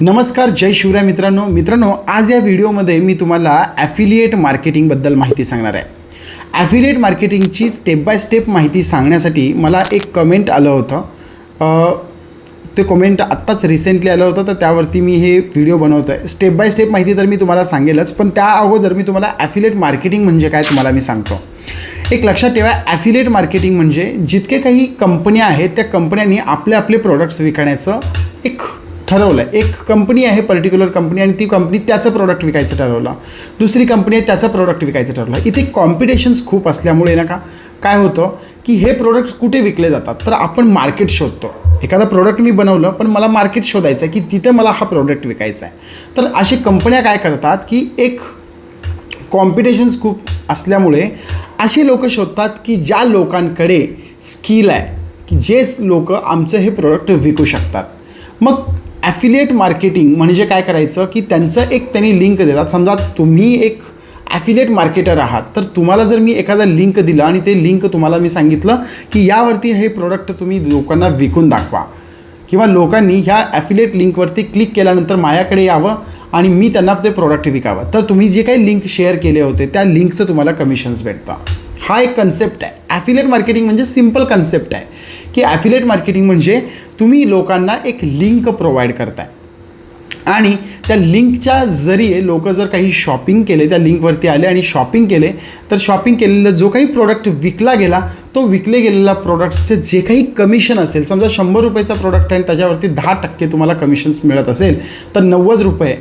नमस्कार जय शिवराय मित्रांनो. मित्रांनो आज या व्हिडिओमध्ये मी तुम्हाला ॲफिलिएट मार्केटिंगबद्दल माहिती सांगणार आहे. ॲफिलिएट मार्केटिंगची स्टेप बाय स्टेप माहिती सांगण्यासाठी मला एक कमेंट आलं होतं. ते कमेंट आत्ताच रिसेंटली आलं होतं तर त्यावरती मी हे व्हिडिओ बनवतो आहे स्टेप बाय स्टेप माहिती तर मी तुम्हाला सांगेलच पण त्या अगोदर मी तुम्हाला ॲफिलिएट मार्केटिंग म्हणजे काय तुम्हाला मी सांगतो. एक लक्षात ठेवा ॲफिलिएट मार्केटिंग म्हणजे जितके काही कंपन्या आहेत त्या कंपन्यांनी आपले आपले प्रोडक्ट्स विकण्याचं एक ठरवलं. आहे एक कंपनी आहे पर्टिक्युलर कंपनी आणि ती कंपनी त्याचं प्रोडक्ट विकायचं ठरवलं. दुसरी कंपनी आहे त्याचं प्रोडक्ट विकायचं ठरवलं. इथे कॉम्पिटिशन्स खूप असल्यामुळे ना का काय होतं की हे प्रोडक्ट कुठे विकले जातात? तर आपण मार्केट शोधतो. एखादा प्रोडक्ट मी बनवलं पण मला मार्केट शोधायचं आहे की तिथे मला हा प्रोडक्ट विकायचा आहे तर अशी कंपन्या काय करतात की एक कॉम्पिटिशन्स खूप असल्यामुळे असे लोक शोधतात की ज्या लोकांकडे स्किल आहे की जे लोक आमचं हे प्रोडक्ट विकू शकतात. मग ॲफिलिएट मार्केटिंग म्हणजे काय करायचं? की त्यांचं एक त्यांनी लिंक देतात. समजा तुम्ही एक ॲफिलिएट मार्केटर आहात तर तुम्हाला जर मी एखादा लिंक दिला आणि ते लिंक तुम्हाला मी सांगितलं की यावरती हे प्रोडक्ट तुम्ही लोकांना विकून दाखवा. किंवा लोकांनी ह्या ॲफिलिएट लिंकवरती क्लिक केल्यानंतर माझ्याकडे यावं आणि मी त्यांना ते प्रोडक्ट विकावं. तर तुम्ही जे काही लिंक शेअर केले होते त्या लिंकचं तुम्हाला कमिशन्स भेटतं हा एक कन्सेप्ट आहे. ॲफिलेट मार्केटिंग म्हणजे सिंपल कन्सेप्ट आहे. की ॲफिलेट मार्केटिंग म्हणजे तुम्ही लोकांना एक लिंक प्रोव्हाइड करताय. आणि त्या लिंकच्या जरिये लोक जर काही शॉपिंग केले त्या लिंकवरती आले आणि शॉपिंग केले तर शॉपिंग केलेला जो काही प्रोडक्ट विकला गेला तो विकले गेलेला प्रोडक्टचे जे काही कमिशन असेल समजा शंभर रुपयाचा प्रोडक्ट आहे त्याच्यावरती दहा टक्के तुम्हाला कमिशन्स मिळत असेल तर नव्वद रुपये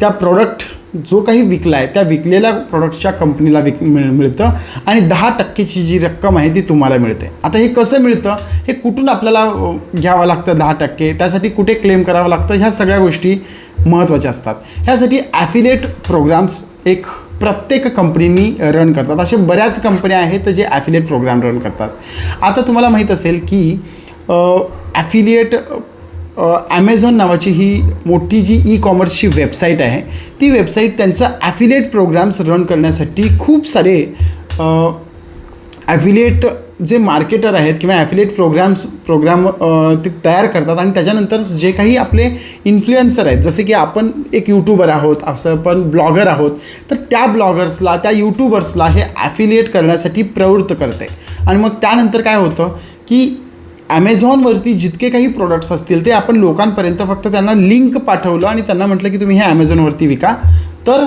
त्या प्रोडक्ट जो काही विकला आहे त्या विकलेल्या प्रोडक्टच्या कंपनीला विक मिळ मिळतं आणि दहा टक्केची जी रक्कम आहे ती तुम्हाला मिळते. आता हे कसं मिळतं? हे कुठून आपल्याला घ्यावं लागतं दहा टक्के? त्यासाठी कुठे क्लेम करावं लागतं? ह्या सगळ्या गोष्टी महत्त्वाच्या असतात. ह्यासाठी ॲफिलेट प्रोग्राम्स एक प्रत्येक कंपनीनी रन करतात. असे बऱ्याच कंपन्या आहेत जे ॲफिलेट प्रोग्राम रन करतात. आता तुम्हाला माहीत असेल की ॲफिलिएट ॲमेझॉन नावाची ही मोठी जी ई कॉमर्सची वेबसाईट आहे ती वेबसाईट त्यांचं ॲफिलिएट प्रोग्राम्स रन करण्यासाठी खूप सारे ॲफिलिएट जे मार्केटर आहेत किंवा ॲफिलिएट प्रोग्राम्स प्रोग्राम ते तयार करतात आणि त्याच्यानंतर जे काही आपले इन्फ्लुएन्सर आहेत जसे की आपण एक यूट्यूबर आहोत असं आपण ब्लॉगर आहोत तर त्या ब्लॉगर्सला त्या यूट्यूबर्सला हे ॲफिलिएट करण्यासाठी प्रवृत्त करते. आणि मग त्यानंतर काय होतं की ॲमेझॉनवरती जितके काही प्रोडक्ट्स असतील ते आपण लोकांपर्यंत फक्त त्यांना लिंक पाठवलं आणि त्यांना म्हटलं की तुम्ही हे ॲमेझॉनवरती विका. तर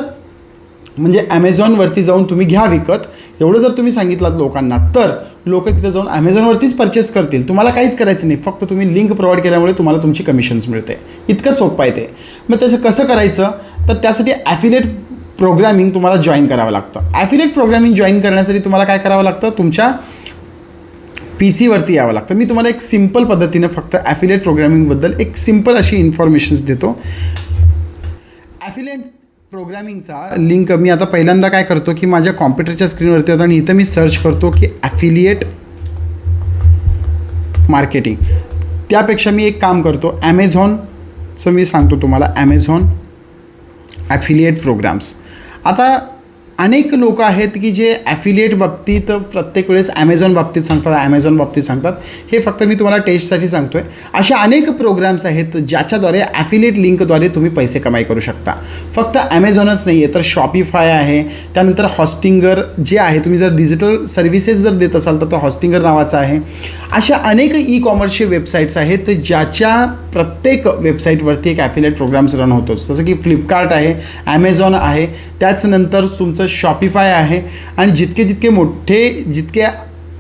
म्हणजे ॲमेझॉनवरती जाऊन तुम्ही घ्या विकत. एवढं जर तुम्ही सांगितलं लोकांना तर लोक तिथे जाऊन ॲमेझॉनवरतीच परचेस करतील. तुम्हाला काहीच करायचं नाही. फक्त तुम्ही लिंक प्रोव्हाइड केल्यामुळे तुम्हाला तुमची कमिशन्स मिळते. इतकं सोपं आहे ते. मग त्याचं कसं करायचं? तर त्यासाठी ॲफिलेट प्रोग्रॅमिंग तुम्हाला जॉईन करावं लागतं. ॲफिलेट प्रोग्रॅमिंग जॉईन करण्यासाठी तुम्हाला काय करावं लागतं? तुमच्या पी सीवरती यावं लागतं. मी तुम्हाला एक सिंपल पद्धतीनं फक्त ॲफिलेट प्रोग्रामिंगबद्दल एक सिंपल अशी इन्फॉर्मेशन्स देतो. ॲफिलेट प्रोग्रामिंगचा लिंक मी आता पहिल्यांदा काय करतो की माझ्या कॉम्प्युटरच्या स्क्रीनवरती होता आणि इथं मी सर्च करतो की ॲफिलिएट मार्केटिंग त्यापेक्षा मी एक काम करतो. ॲमेझॉनचं मी सांगतो तुम्हाला. ॲमेझॉन ॲफिलिएट प्रोग्राम्स आता अनेक लोक आहेत की जे ॲफिलिएट बाबतीत प्रत्येक वेळेस ॲमेझॉन बाबतीत सांगतात ॲमेझॉन बाबतीत सांगतात. हे फक्त मी तुम्हाला टेस्टसाठी सांगतो आहे असे अनेक प्रोग्राम्स आहेत ज्याच्याद्वारे ॲफिलिएट लिंकद्वारे तुम्ही पैसे कमाई करू शकता. फक्त ॲमेझॉनच नाही आहे तर शॉपिफाय आहे त्यानंतर हॉस्टिंगर जे आहे तुम्ही जर डिजिटल सर्व्हिसेस जर देत असाल तर तो हॉस्टिंगर नावाचा आहे. अशा अनेक ई कॉमर्सचे वेबसाईट्स आहेत ज्याच्या प्रत्येक वेबसाईटवरती एक ॲफिलेट प्रोग्राम्स रन होतोच जसं की फ्लिपकार्ट आहे ॲमेझॉन आहे त्याचनंतर तुमचं शॉपिफाय आहे आणि जितके जितके मोठे जितके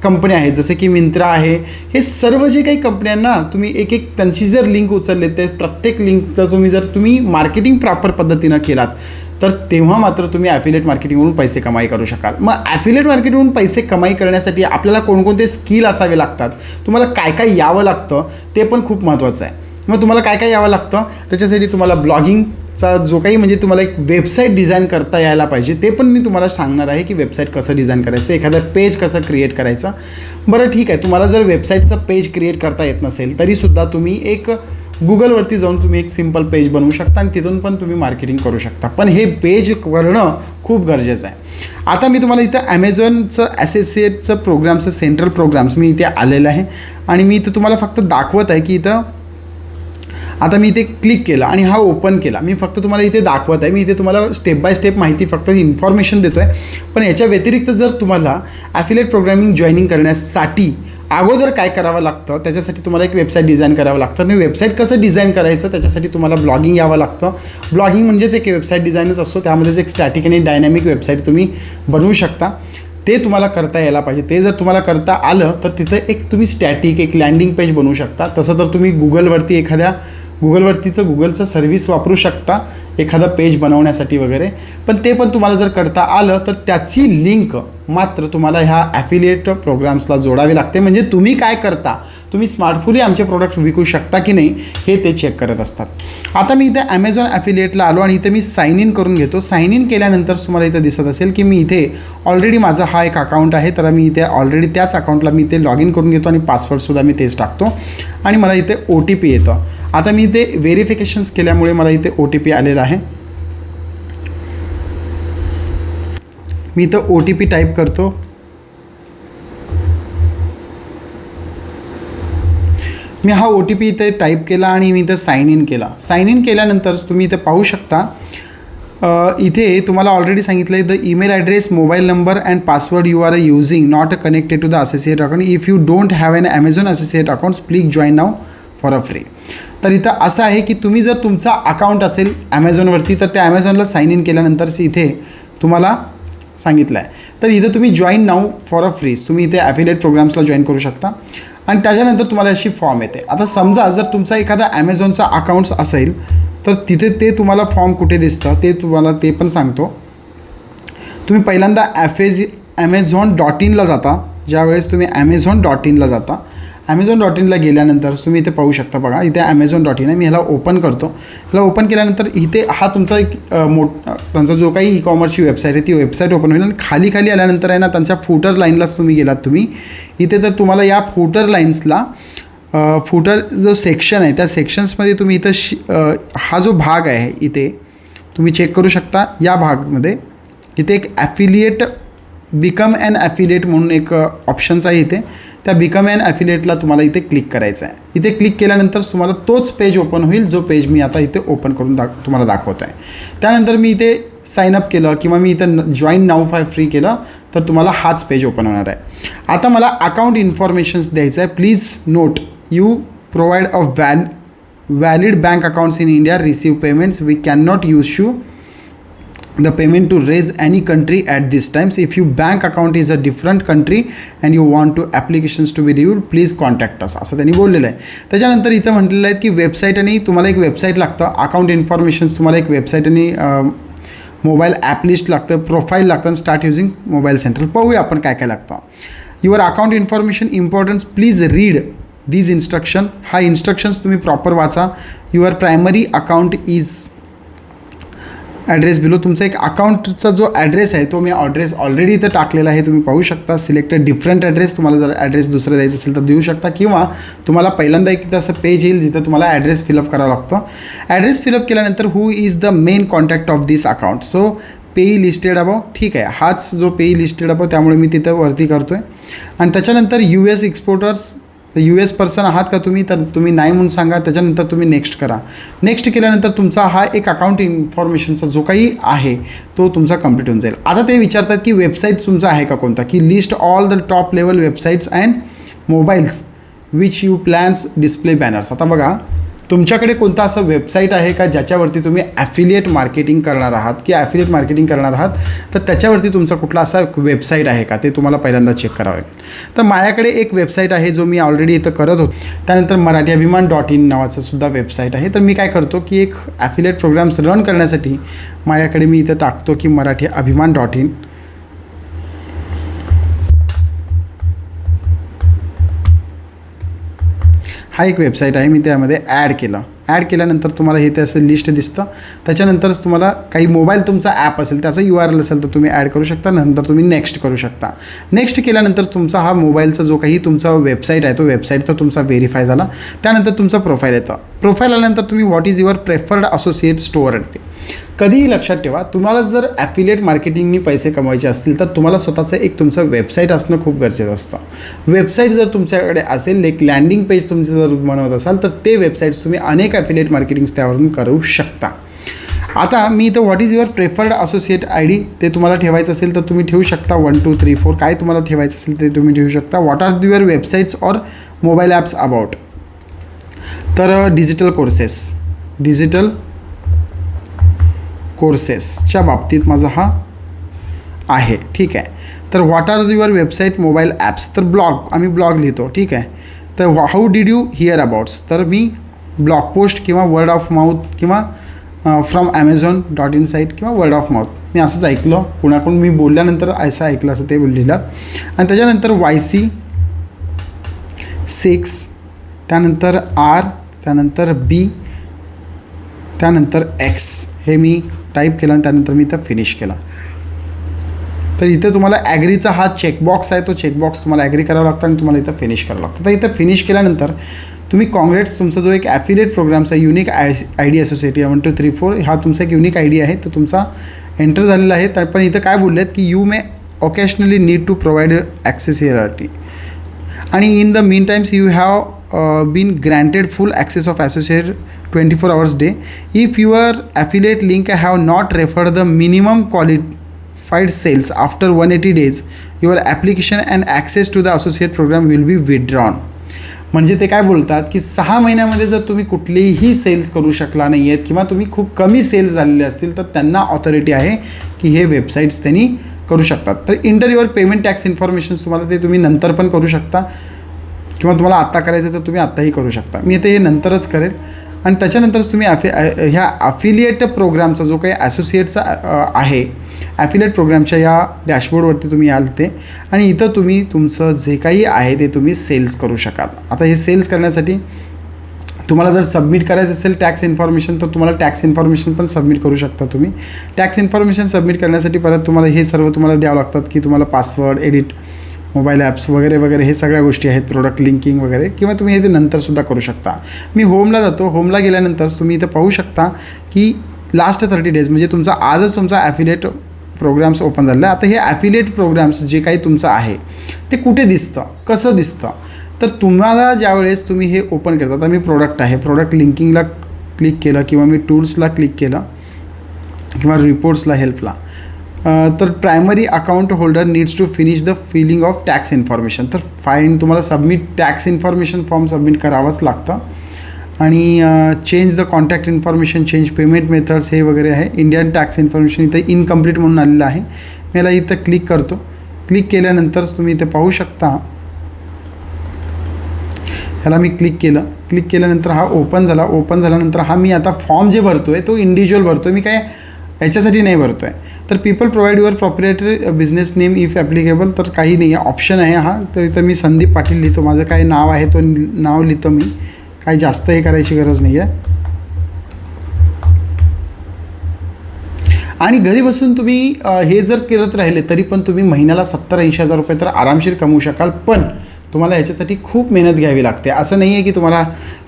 कंपन्या आहेत जसे की मिंत्रा आहे हे सर्व जे काही कंपन्यांना तुम्ही एक एक त्यांची जर लिंक उचलले ते प्रत्येक लिंकचा तुम्ही जर तुम्ही मार्केटिंग प्रॉपर पद्धतीनं केलात तर तेव्हा मात्र तुम्ही ॲफिलेट मार्केटिंगवरून पैसे कमाई करू शकाल. मग ॲफिलेट मार्केटिंगवरून पैसे कमाई करण्यासाठी आपल्याला कोणकोणते स्किल असावे लागतात? तुम्हाला काय काय यावं लागतं? ते पण खूप महत्त्वाचं आहे. मग तुम्हाला काय काय यावं लागतं? त्याच्यासाठी तुम्हाला ब्लॉगिंगचा जो काही म्हणजे तुम्हाला एक वेबसाईट डिझाईन करता यायला पाहिजे ते पण मी तुम्हाला सांगणार आहे की वेबसाईट कसं डिझाईन करायचं एखादं पेज कसं क्रिएट करायचं. बरं ठीक आहे. तुम्हाला जर वेबसाईटचं पेज क्रिएट करता येत नसेल तरीसुद्धा तुम्ही एक गुगलवरती जाऊन तुम्ही एक सिंपल पेज बनवू शकता आणि तिथून पण तुम्ही मार्केटिंग करू शकता. पण हे पेज करणं खूप गरजेचं आहे. आता मी तुम्हाला इथं ॲमेझॉनचं ॲसेसिएटचं प्रोग्रामचं सेंट्रल प्रोग्राम्स मी इथे आलेलं आहे. आणि मी इथं तुम्हाला फक्त दाखवत आहे की इथं आता मी इथे क्लिक केलं आणि हा ओपन केला. मी फक्त तुम्हाला इथे दाखवत आहे. मी इथे तुम्हाला स्टेप बाय स्टेप माहिती फक्त इन्फॉर्मेशन देतो आहे पण याच्या व्यतिरिक्त जर तुम्हाला ॲफिलेट प्रोग्रामिंग जॉईनिंग करण्यासाठी अगोदर काय करावं लागतं त्याच्यासाठी तुम्हाला एक वेबसाईट डिझाईन करावं लागतं. आणि वेबसाईट कसं डिझाईन करायचं त्याच्यासाठी तुम्हाला ब्लॉगिंग यावं लागतं. ब्लॉगिंग म्हणजेच एक वेबसाईट डिझाईनच असतो. त्यामध्येच एक स्टॅटिक आणि डायनॅमिक वेबसाईट तुम्ही बनवू शकता. ते तुम्हाला करता यायला पाहिजे. ते जर तुम्हाला करता आलं तर तिथं एक तुम्ही स्टॅटिक एक लँडिंग पेज बनवू शकता. तसं तर तुम्ही गुगलवरती एखाद्या गुगलवरतीचं गुगलचं सर्व्हिस वापरू शकता. एखादं पेज बनवण्यासाठी वगैरे. पण ते पण तुम्हाला जर करता आलं तर त्याची लिंक मात्र तुम्हाला ह्या ॲफिलिएट प्रोग्राम्सला जोडावी लागते. म्हणजे तुम्ही काय करता? तुम्ही स्मार्टफुली आमचे प्रोडक्ट विकू शकता की नाही हे ते चेक करत असतात. आता मी इथे ॲमेझॉन ॲफिलिएटला आलो आणि इथे मी साईन इन करून घेतो. साईन इन केल्यानंतर तुम्हाला इथं दिसत असेल की मी इथे ऑलरेडी माझा हा एक अकाउंट आहे. तर मी इथे ऑलरेडी त्याच अकाउंटला मी इथे लॉग इन करून घेतो आणि पासवर्डसुद्धा मी तेच टाकतो. आणि मला इथे ओ टी पी येतं. आता मी इथे व्हेरिफिकेशन्स केल्यामुळे मला इथे ओ टी पी आलेला आहे. मी इथं ओ टी पी टाईप करतो। मी हा ओ टी पी टाईप केला आणि मी इथं इन केला. साईन इन केल्यानंतर तुम्ही शकता इथे तुम्हाला ऑलरेडी सांगितलं आहे the email address mobile number and password you are using not connected to the associate account if you don't have an Amazon associate accounts please join now for a free तर इथं असं आहे की तुम्ही जर तुमचा अकाउंट असेल ॲमेझॉनवरती तर त्या ॲमेझॉनला साईन इन केल्यानंतर इथे तुम्हाला सांगितलं आहे तर इथं तुम्ही join now for a free तुम्ही इथे ॲफिलेट प्रोग्राम्सला जॉईन करू शकता. आणि त्याच्यानंतर तुम्हाला अशी फॉर्म येते. आता समजा जर तुमचा एखादा ॲमेझॉनचा अकाउंट्स असेल तर तिथे ते तुम्हाला फॉर्म कुठे दिसतं ते तुम्हाला ते पण सांगतो. तुम्ही पहिल्यांदा ॲफेज ॲमेझॉन डॉट इनला जाता. ज्यावेळेस तुम्ही ॲमेझॉन डॉट इनला जाता ॲमेझॉन डॉट इनला गेल्यानंतर तुम्ही इथे पाहू शकता बघा इथे ॲमेझॉन डॉट इन आहे. मी ह्याला ओपन करतो. ह्याला ओपन केल्यानंतर इथे हा तुमचा एक मोठ त्यांचा जो काही ई कॉमर्सची वेबसाईट आहे ती वेबसाईट ओपन होईल. आणि खाली खाली आल्यानंतर आहे ना त्यांच्या फुटर लाईनलाच तुम्ही गेलात तुम्ही. इथे तर तुम्हाला या फुटर लाईन्सला फुटर जो सेक्शन आहे त्या सेक्शन्समध्ये तुम्ही इथं शि हा जो भाग आहे इथे तुम्ही चेक करू शकता या भागमध्ये. इथे एक ॲफिलिएट बिकम अँड ॲफिलिएट म्हणून एक ऑप्शन्स आहे इथे. त्या बिकम अॅन ॲफिलिएटला तुम्हाला इथे क्लिक करायचं आहे. इथे क्लिक केल्यानंतर तुम्हाला तोच पेज ओपन होईल जो पेज मी आता इथे ओपन करून दाख तुम्हाला दाखवतो आहे. त्यानंतर मी इथे साइन अप केलं किंवा मी इथं जॉईन नाव फाय फ्री केलं तर तुम्हाला हाच पेज ओपन होणार आहे. आता मला अकाउंट इन्फॉर्मेशन्स द्यायचं आहे. Please note you provide a valid accounts in India receive payments we can not use issue the payment to raise any country at this times. If your bank account is a different country and you want to applications to be reviewed, please contact us. असं त्यांनी बोललेलं आहे. त्याच्यानंतर इथं म्हटलेलं आहे की website आणि तुम्हाला एक वेबसाईट लागतं. अकाउंट इन्फॉर्मेशन्स तुम्हाला एक वेबसाईट आणि मोबाईल ॲप लिस्ट लागतं प्रोफाईल लागतं आणि स्टार्ट युझिंग मोबाईल सेंटर पाहूया आपण काय काय लागतं. Your account information importance please read these instruction हा इन्स्ट्रक्शन्स तुम्ही प्रॉपर वाचा. Your primary account is address below तुमचा एक अकाउंटचा जो ॲड्रेस आहे तो मी ॲड्रेस ऑलरेडी इथं टाकलेला आहे. तुम्ही पाहू शकता सिलेक्टेड डिफरंट ॲड्रेस तुम्हाला जर ॲड्रेस दुसरं द्यायचं असेल तर देऊ शकता. किंवा तुम्हाला पहिल्यांदा एक तिथं असं पेज येईल जिथं तुम्हाला ॲड्रेस फिलअप करावा लागतो. ॲड्रेस फिलअप केल्यानंतर who is the main contact of this account so payee listed above ठीक आहे. हाच जो पेई लिस्टेड अबाव त्यामुळे मी तिथं वरती करतो आहे आणि त्याच्यानंतर यू एस एक्सपोर्टर्स तर यू एस पर्सन आहात का तुम्ही? तर तुम्ही नाही म्हणून सांगा. त्याच्यानंतर तुम्ही नेक्स्ट करा. नेक्स्ट केल्यानंतर तुमचा हा एक अकाउंट इन्फॉर्मेशनचा जो काही आहे तो तुमचा कंप्लीट होऊन जाईल. आता ते विचारतात की वेबसाईट तुमचा आहे का कोणता? की list all the top level websites and mobiles which you plans display banners आता बघा तुमच्याकडे कोणता असं वेबसाईट आहे का ज्याच्यावरती तुम्ही ॲफिलिएट मार्केटिंग करणार आहात? की ॲफिलिएट मार्केटिंग करणार आहात? तर त्याच्यावरती तुमचा कुठला असा वेबसाईट आहे का? ते तुम्हाला पहिल्यांदा चेक करावं लागेल. तर माझ्याकडे एक वेबसाईट आहे जो मी ऑलरेडी इथं करत होतो. त्यानंतर मराठी अभिमान डॉट इन नावाचं सुद्धा वेबसाईट आहे. तर मी काय करतो की एक ॲफिलिएट प्रोग्राम्स रन करण्यासाठी माझ्याकडे मी इथं टाकतो की मराठी अभिमान डॉट इन हा एक वेबसाईट आहे मी त्यामध्ये ॲड केलं. ॲड केल्यानंतर तुम्हाला हे त्याचं लिस्ट दिसतं. त्याच्यानंतरच तुम्हाला काही मोबाईल तुमचा ॲप असेल त्याचा यू आर एल असेल तर तुम्ही ॲड करू शकता. नंतर तुम्ही नेक्स्ट करू शकता. नेक्स्ट केल्यानंतर तुमचा हा मोबाईलचा जो काही तुमचा वेबसाईट आहे तो वेबसाईट तर तुमचा व्हेरीफाय झाला. त्यानंतर तुमचा प्रोफाईल येतं. प्रोफाईल आल्यानंतर तुम्ही what is your preferred associate store कधीही लक्षात ठेवा तुम्हाला जर ॲफिलिएट मार्केटिंगनी पैसे कमवायचे असतील तर तुम्हाला स्वतःचं एक तुमचं वेबसाईट असणं खूप गरजेचं असतं. वेबसाईट जर तुमच्याकडे असेल एक लँडिंग पेज तुमचं जर बनवत असाल तर ते वेबसाईट्स तुम्ही अनेक ॲफिलिएट मार्केटिंग्स त्यावरून करू शकता. आता मी इथं what is your preferred associate I D ते तुम्हाला ठेवायचं असेल तर तुम्ही ठेवू शकता. वन टू थ्री फोर काय तुम्हाला ठेवायचं असेल ते तुम्ही ठेवू शकता. What are your websites or mobile apps about तर डिजिटल कोर्सेस डिजिटल कोर्सेसच्या बाबतीत माझा हा आहे. ठीक आहे. तर what are your website mobile apps तर ब्लॉग आम्ही ब्लॉग लिहितो. ठीक आहे. तर how did you hear about us तर मी ब्लॉग पोस्ट किंवा वर्ड ऑफ माउथ किंवा from Amazon dot in site किंवा वर्ड ऑफ माउथ मी असंच ऐकलं. कुणाकडून मी बोलल्यानंतर असं ऐकलं असं ते लिहिलं. आणि त्याच्यानंतर वाय सी सिक्स त्यानंतर आर त्यानंतर बी त्यानंतर एक्स हे मी टाईप केला आणि त्यानंतर मी इथं फिनिश केला. तर इथे तुम्हाला ॲग्रीचा हा चेकबॉक्स आहे तो चेकबॉक्स तुम्हाला ॲग्री करावा लागतो आणि तुम्हाला इथं फिनिश करावं लागतं. तर इथं फिनिश केल्यानंतर तुम्ही काँग्रेट्स तुमचा जो एक ॲफिलेट प्रोग्रामचा unique I I D associate one two three four हा तुमचा एक युनिक आय डी आहे तो तुमचा एंटर झालेला आहे. तर पण इथं काय बोलले आहेत की you may occasionally need to provide access heredity आणि in the mean times you have been granted full access of associate 24 hours day. If your affiliate link have not referred the minimum qualified sales after 180 days your application and access to the associate program will be withdrawn. म्हणजे ते काय बोलतात की सहा महिन्यामध्ये जर तुम्ही कुठलीही सेल्स करू शकला नाही आहेत किंवा तुम्ही खूप कमी सेल्स झालेले असतील तर त्यांना ऑथॉरिटी आहे की हे वेबसाईट्स त्यांनी करू शकतात. तर enter your payment tax informations तुम्हाला ते तुम्ही नंतर पण करू शकता. किंवा तुम्हाला आत्ता करायचं तर तुम्ही आत्ताही करू शकता. मी ते हे नंतरच करेल. आणि त्याच्यानंतरच तुम्ही ॲफि ह्या अफिलिएट प्रोग्रामचा जो काही ॲसोसिएटचा आहे ॲफिलिएट प्रोग्रामच्या या डॅशबोर्डवरती तुम्ही याल ते. आणि इथं तुम्ही तुमचं जे काही आहे ते तुम्ही सेल्स करू शकाल. आता हे सेल्स करण्यासाठी तुम्हाला जर सबमिट करायचं असेल टॅक्स इन्फॉर्मेशन तर तुम्हाला टॅक्स इन्फॉर्मेशन पण सबमिट करू शकता तुम्ही. टॅक्स इन्फॉर्मेशन सबमिट करण्यासाठी परत तुम्हाला हे सर्व तुम्हाला द्यावं लागतात की तुम्हाला पासवर्ड एडिट मोबाईल ॲप्स वगैरे वगैरे हे सगळ्या गोष्टी आहेत प्रोडक्ट लिंकिंग वगैरे. किंवा तुम्ही हे ते नंतरसुद्धा करू शकता. मी होमला जातो. होमला गेल्यानंतर तुम्ही इथं पाहू शकता की लास्ट थर्टी डेज म्हणजे तुमचा आजच तुमचा ॲफिलेट प्रोग्राम्स ओपन झाले. आहे आता हे ॲफिलेट प्रोग्राम्स जे काही तुमचं आहे ते कुठे दिसतं? कसं दिसतं? तर तुम्हाला ज्यावेळेस तुम्ही हे ओपन करता आता मी प्रोडक्ट आहे. प्रोडक्ट लिंकिंगला क्लिक केलं किंवा मी टूल्सला क्लिक केलं किंवा रिपोर्ट्सला हेल्पला तर primary account holder needs to finish the filling of tax information तर फाईन तुम्हाला submit tax information form submit करावंच लागतं. आणि change the contact information change payment methods हे वगैरे आहे. इंडियन टॅक्स इन्फॉर्मेशन इथं इनकम्प्लीट म्हणून आलेलं आहे. मी याला इथं क्लिक करतो. क्लिक केल्यानंतर तुम्ही इथे पाहू शकता. ह्याला मी क्लिक केलं. क्लिक केल्यानंतर हा ओपन झाला. ओपन झाल्यानंतर हा मी आता फॉर्म जे भरतो आहे तो इंडिव्हिज्युअल भरतो आहे मी काय याच्यासाठी नाही भरतो आहे तर people provide your proprietary business name if applicable तर काही नाही आहे ऑप्शन आहे हा. तर इथं मी संदीप पाटील लिहितो. माझं काय नाव आहे तो नाव लिहितो मी. काही जास्त हे करायची गरज नाही आहे आणि घरी बसून तुम्ही हे जर करत राहिले तरी पण तुम्ही महिन्याला सत्तर ऐंशी हजार रुपये तर आरामशीर कमवू शकाल. पण तुम्हाला याच्यासाठी खूप मेहनत घ्यावी लागते. असं नाही आहे की तुम्हाला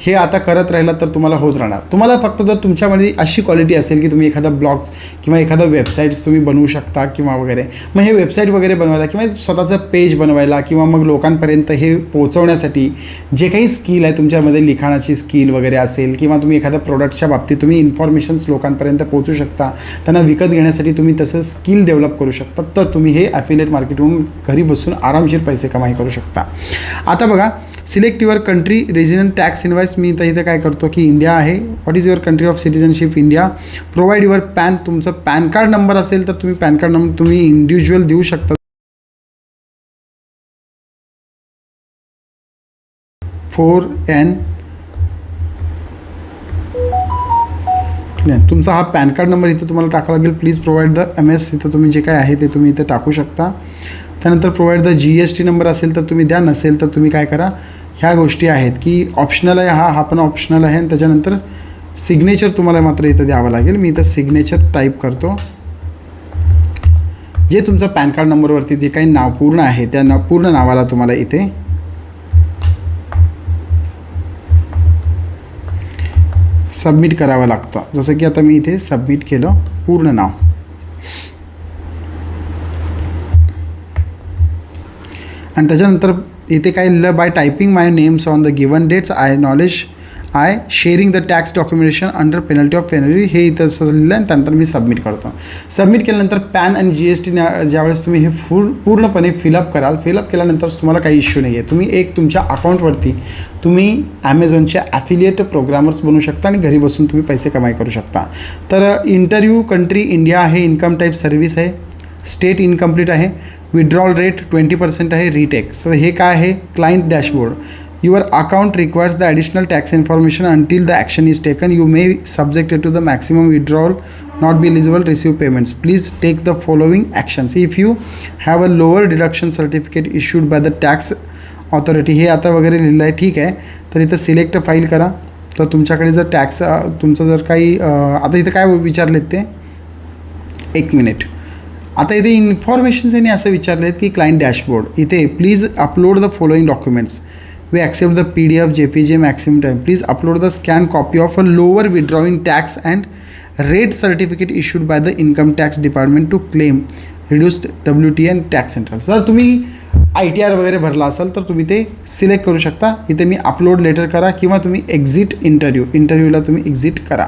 हे आता करत राहिलं तर तुम्हाला होत राहणार. तुम्हाला फक्त जर तुमच्यामध्ये अशी क्वालिटी असेल की तुम्ही एखादा ब्लॉग्स किंवा एखादा वेबसाईट्स तुम्ही बनवू शकता किंवा वगैरे मग हे वेबसाईट वगैरे बनवायला किंवा स्वतःचं पेज बनवायला किंवा मग लोकांपर्यंत हे पोहोचवण्यासाठी जे काही स्किल आहे तुमच्यामध्ये लिखाणाची स्किल वगैरे असेल किंवा तुम्ही एखाद्या प्रोडक्टच्या बाबतीत तुम्ही इन्फॉर्मेशन्स लोकांपर्यंत पोहोचू शकता त्यांना विकत घेण्यासाठी तुम्ही तसं स्किल डेव्हलप करू शकता तर तुम्ही हे ॲफिलेट मार्केटहून घरी बसून आरामशीर पैसे कमाई करू शकता. आता बघा select your country resident tax invoice मी इथं इथं काय करतो की इंडिया आहे. What is your country of citizenship India provide your PAN तुमचं पॅन कार्ड नंबर असेल तर तुम्ही पॅन कार्ड नंबर तुम्ही इंडिव्हिज्युअल देऊ शकता. फोर एन नाही तुमचा हा पॅन कार्ड नंबर इथं तुम्हाला टाकावा लागेल. Please provide the M S इथं तुम्ही जे काय आहे ते तुम्ही इथं टाकू शकता. त्यानंतर provide the G S T number असेल तर तुम्ही द्या नसेल तर तुम्ही काय करा. ह्या गोष्टी आहेत की ऑप्शनल आहे हा हा पण ऑप्शनल आहे आणि त्याच्यानंतर सिग्नेचर तुम्हाला मात्र इथं द्यावं लागेल. मी इथं सिग्नेचर टाईप करतो. जे तुमचं पॅन कार्ड नंबरवरती जे काही नाव पूर्ण आहे त्या ना पूर्ण नावाला तुम्हाला इथे सबमिट करावं लागतं. जसं की आता मी इथे सबमिट केलं पूर्ण नाव. आणि त्याच्यानंतर इथे काय लिहिलं by typing my names on the given dates I knowledge I sharing the tax documentation under penalty of penalty हे इथं असं लिहिलं आणि त्यानंतर मी सबमिट करतो. सबमिट केल्यानंतर पॅन आणि जी एस टी ज्यावेळेस तुम्ही हे फुल पूर्णपणे फिलअप कराल फिलअप केल्यानंतर तुम्हाला काही इश्यू नाही आहे तुम्ही एक तुमच्या अकाउंटवरती तुम्ही ॲमेझॉनचे ॲफिलिएट प्रोग्रामर्स बनू शकता आणि घरी बसून तुम्ही पैसे कमाई करू शकता. तर इंटरव्ह्यू कंट्री इंडिया आहे इन्कम टाईप सर्व्हिस आहे. स्टेट इनकम्प्लीट आहे. विड्रॉल रेट ट्वेंटी पर्सेंट आहे रिटेक सर हे काय आहे? Client dashboard your account requires the additional tax information until the action is taken you may subjected to the maximum withdrawal not be eligible receive payments please take the following actions if you have a lower deduction certificate issued by the tax authority हे आता वगैरे लिहिलं आहे ठीक आहे. तर इथं select file करा. तर तुमच्याकडे जर टॅक्स तुमचं जर काही आता इथं काय विचारलेत ते? एक मिनिट आता इथे इन्फॉर्मेशन्स यांनी असं विचारले आहेत की क्लायंट डॅशबोर्ड इथे please upload the following documents we accept the P D F J P J maximum time please upload the scan copy of a lower withdrawing tax and rate certificate issued by the income tax department to claim reduced W T N tax center जर तुम्ही I T R वगैरे भरला असाल तर तुम्ही ते select करू शकता. इथे मी अपलोड लेटर करा किंवा तुम्ही एक्झिट इंटरव्ह्यू इंटरव्ह्यूला तुम्ही एक्झिट करा.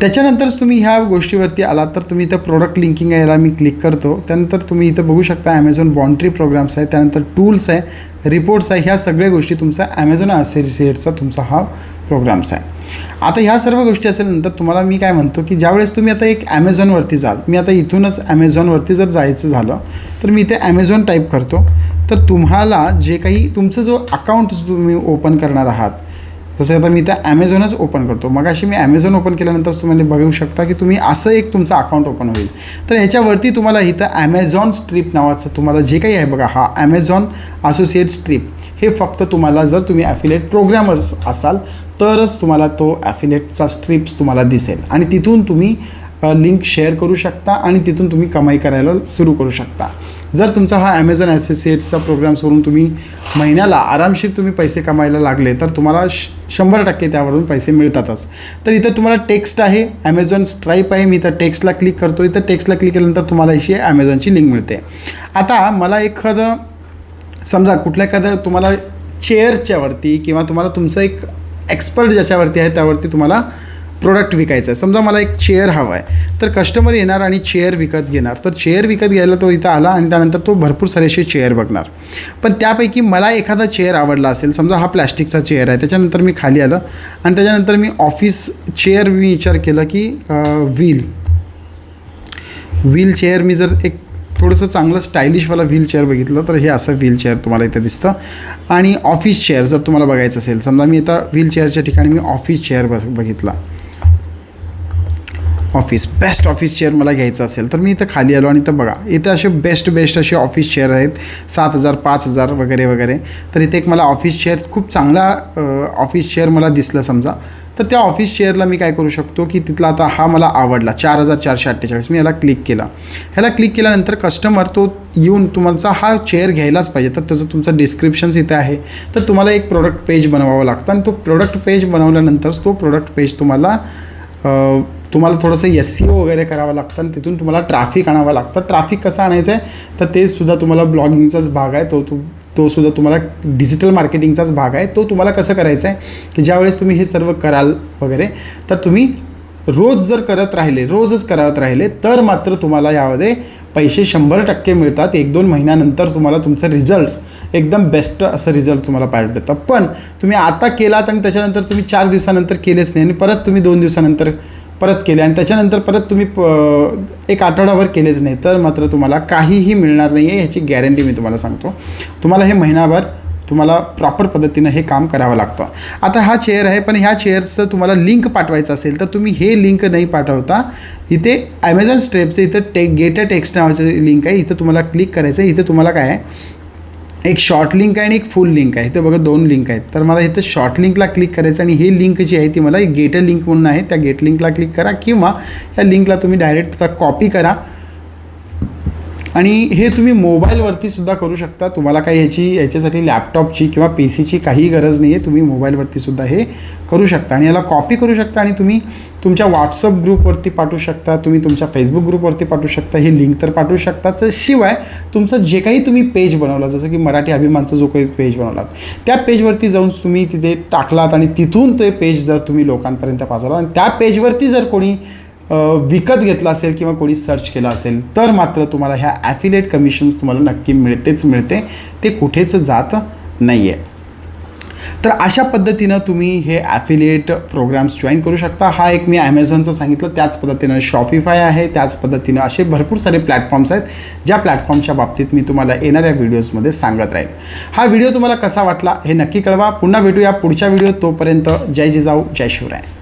त्याच्यानंतरच तुम्ही ह्या गोष्टीवरती आलात तर तुम्ही इथं प्रोडक्ट लिंकिंग याला मी क्लिक करतो. त्यानंतर तुम्ही इथं बघू शकता ॲमेझॉन बॉन्ट्री प्रोग्राम्स आहे त्यानंतर टूल्स आहे रिपोर्ट्स आहे ह्या सगळ्या गोष्टी तुमचा ॲमेझॉन असोसिएटचा तुमचा हा प्रोग्राम्स आहे. आता ह्या सर्व गोष्टी असेल नंतर तुम्हाला मी काय म्हणतो की ज्यावेळेस तुम्ही आता एक ॲमेझॉनवरती जाल मी आता इथूनच ॲमेझॉनवरती जर जायचं झालं तर मी इथे ॲमेझॉन टाईप करतो. तर तुम्हाला जे काही तुमचं जो अकाउंट तुम्ही ओपन करणार आहात जसं आता मी त्या ॲमेझॉनच ओपन करतो. मग अशी मी ॲमेझॉन ओपन केल्यानंतर तुम्हाला म्हणजे बघू शकता की तुम्ही असं एक तुमचं अकाउंट ओपन होईल. तर ह्याच्यावरती तुम्हाला इथं ॲमेझॉन स्ट्रीप नावाचं तुम्हाला जे काही आहे बघा हा ॲमेझॉन असोसिएट स्ट्रीप हे फक्त तुम्हाला जर तुम्ही ॲफिलेट प्रोग्रॅमर्स असाल तरच तुम्हाला तो ॲफिलेटचा स्ट्रिप्स तुम्हाला दिसेल. आणि तिथून तुम्ही लिंक शेअर करू शकता आणि तिथून तुम्ही कमाई करायला सुरू करू शकता. जर तुमचा हा ॲमेझॉन ॲसोसिएट्सचा प्रोग्राम सोडून तुम्ही महिन्याला आरामशीर तुम्ही पैसे कमायला लागले तर तुम्हाला श शंभर टक्के त्यावरून पैसे मिळतातच. तर इथं तुम्हाला टेक्स्ट आहे ॲमेझॉन स्ट्राईप आहे मी इथं टेक्स्टला क्लिक करतो इथं टेक्स्टला क्लिक केल्यानंतर तुम्हाला अशी ॲमेझॉनची लिंक मिळते. आता मला एखादं समजा कुठल्या एखादं तुम्हाला चेअरच्यावरती किंवा तुम्हाला तुमचं एक एक्सपर्ट ज्याच्यावरती आहे त्यावरती तुम्हाला प्रोडक्ट विकायचं आहे. समजा मला एक चेअर हवा आहे. तर कस्टमर येणार आणि चेअर विकत घेणार. तर चेअर विकत घ्यायला तो इथं आला आणि त्यानंतर तो भरपूर सारे असे चेअर बघणार. पण त्यापैकी मला एखादा चेअर आवडला असेल समजा हा प्लॅस्टिकचा चेअर आहे त्याच्यानंतर मी खाली आलं आणि त्याच्यानंतर मी ऑफिस चेअर मी विचार केला की व्हील व्हील चेअर मी जर एक थोडंसं चांगलं स्टायलिशवाला व्हील चेअर बघितलं तर हे असं व्हील चेअर तुम्हाला इथं दिसतं. आणि ऑफिस चेअर जर तुम्हाला बघायचं असेल समजा मी आता व्हील चेअरच्या ठिकाणी मी ऑफिस चेअर बस बघितला. ऑफिस बेस्ट ऑफिस चेअर मला घ्यायचं असेल तर मी इथं खाली आलो आणि इथं बघा इथं असे बेस्ट बेस्ट असे ऑफिस चेअर आहेत सात हजार पाच हजार वगैरे वगैरे. तर इथे एक मला ऑफिस चेअर खूप चांगला ऑफिस चेअर मला दिसलं समजा. तर त्या ऑफिस चेअरला मी काय करू शकतो की तिथला आता हा मला आवडला चार हजार चारशे अठ्ठेचाळीस. मी याला क्लिक केला. ह्याला क्लिक केल्यानंतर कस्टमर तो येऊन तुमचा हा चेअर घ्यायलाच पाहिजे. तर त्याचं तुमचं डिस्क्रिप्शन्स इथे आहे. तर तुम्हाला एक प्रोडक्ट पेज बनवावं लागतं आणि तो प्रोडक्ट पेज बनवल्यानंतरच तो प्रोडक्ट पेज तुम्हाला तुम्हाला थोडंसं एस सी ओ वगैरे करावं लागतं आणि तिथून तुम्हाला ट्रॅफिक आणावं लागतं. ट्रॅफिक कसं आणायचं आहे? तर ते सुद्धा तुम्हाला ब्लॉगिंगचाच भाग आहे. तो तू तो सुद्धा तुम्हाला डिजिटल मार्केटिंगचाच भाग आहे. तो तुम्हाला कसं करायचा आहे? की ज्यावेळेस तुम्ही हे सर्व कराल वगैरे तर तुम्ही रोज जर करत राहिले रोजच करत राहिले तर मात्र तुम्हाला यामध्ये पैसे शंभर टक्के मिळतात. एक दोन महिन्यानंतर तुम्हाला तुमचं रिझल्ट्स एकदम बेस्ट असं रिझल्ट तुम्हाला पाहिजे भेटतं. पण तुम्ही आता केलात आणि त्याच्यानंतर तुम्ही चार दिवसानंतर केलेच नाही आणि परत तुम्ही दोन दिवसानंतर परत केले आणि त्याच्यानंतर परत तुम्ही प एक आठवडाभर केलेच नाही तर मात्र तुम्हाला काहीही मिळणार नाही आहे ह्याची गॅरंटी मी तुम्हाला सांगतो. तुम्हाला हे महिनाभर तुम्हाला प्रॉपर पद्धतीनं हे काम करावं लागतं. आता हा चेअर आहे पण ह्या चेअरचं तुम्हाला लिंक पाठवायचं असेल तर तुम्ही हे लिंक नाही पाठवता. इथे ॲमेझॉन स्टेपचं इथं टेक गेटर टेक्स्ट नावाचं लिंक आहे इथं तुम्हाला क्लिक करायचं आहे इथं तुम्हाला काय आहे? एक शॉर्ट लिंक आहे आणि एक फुल लिंक आहे. इथं बघा दोन लिंक आहेत. तर मला इथं शॉर्ट लिंकला क्लिक करायचं आणि ही लिंक जी आहे ती मला गेट लिंक म्हणून आहे. त्या गेट लिंकला क्लिक करा किंवा या लिंकला तुम्ही डायरेक्ट कॉपी करा. आणि हे तुम्ही मोबाईलवरती सुद्धा करू शकता. तुम्हाला काही ह्याची याच्यासाठी लॅपटॉपची किंवा पी सीची काही गरज नाही आहे तुम्ही मोबाईलवरती सुद्धा हे करू शकता. आणि याला कॉपी करू शकता आणि तुम्ही तुमच्या व्हॉट्सअप ग्रुपवरती पाठवू शकता. तुम्ही तुमच्या फेसबुक ग्रुपवरती पाठवू शकता. ही लिंक तर पाठवू शकता. तर शिवाय तुमचं जे काही तुम्ही पेज बनवलं जसं की मराठी अभिमानचा जो काही पेज बनवलात त्या पेजवरती जाऊन तुम्ही तिथे टाकलात आणि तिथून ते पेज जर तुम्ही लोकांपर्यंत पाठवला आणि त्या पेजवरती जर कोणी विकत घेतला असेल किंवा कोणी सर्च केलं असेल तर मात्र तुम्हाला ह्या ॲफिलेट कमिशन्स तुम्हाला नक्की मिळतेच मिळते. ते कुठेच जात नाही आहे तर अशा पद्धतीनं तुम्ही हे ॲफिलिएट प्रोग्राम्स जॉईन करू शकता. हा एक मी ॲमेझॉनचं सांगितलं. त्याच पद्धतीनं शॉपिफाय आहे. त्याच पद्धतीनं असे भरपूर सारे प्लॅटफॉर्म्स आहेत ज्या प्लॅटफॉर्मच्या बाबतीत मी तुम्हाला येणाऱ्या व्हिडिओजमध्ये सांगत राहील. हा व्हिडिओ तुम्हाला कसा वाटला हे नक्की कळवा. पुन्हा भेटूया पुढच्या व्हिडिओ तोपर्यंत. जय जिजाऊ जय शिवराय.